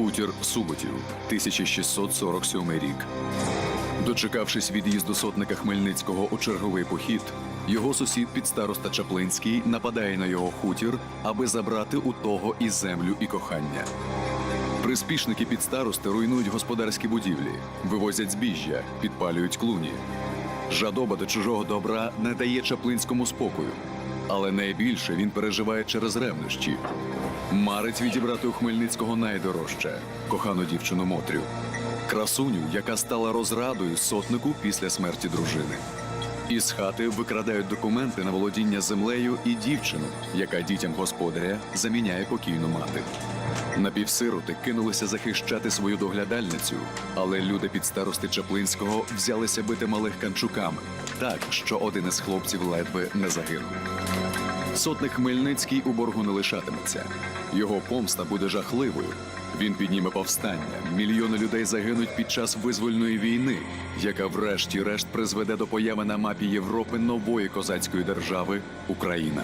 Хутір Суботів, 1647 рік. Дочекавшись від'їзду сотника Хмельницького у черговий похід, його сусід підстароста Чаплинський нападає на його хутір, аби забрати у того і землю, і кохання. Приспішники підстарости руйнують господарські будівлі, вивозять збіжжя, підпалюють клуні. Жадоба до чужого добра не дає Чаплинському спокою, але найбільше він переживає через ревнощі. Марить відібрати у Хмельницького найдорожче кохану дівчину Мотрю, красуню, яка стала розрадою сотнику після смерті дружини. Із хати викрадають документи на володіння землею і дівчину, яка дітям господаря заміняє покійну мати. Напівсироти кинулися захищати свою доглядальницю, але люди під старости Чаплинського взялися бити малих канчуками, так що один із хлопців ледве не загинув. Сотник Хмельницький у боргу не лишатиметься. Його помста буде жахливою. Він підніме повстання. Мільйони людей загинуть під час визвольної війни, яка врешті-решт призведе до появи на мапі Європи нової козацької держави Україна.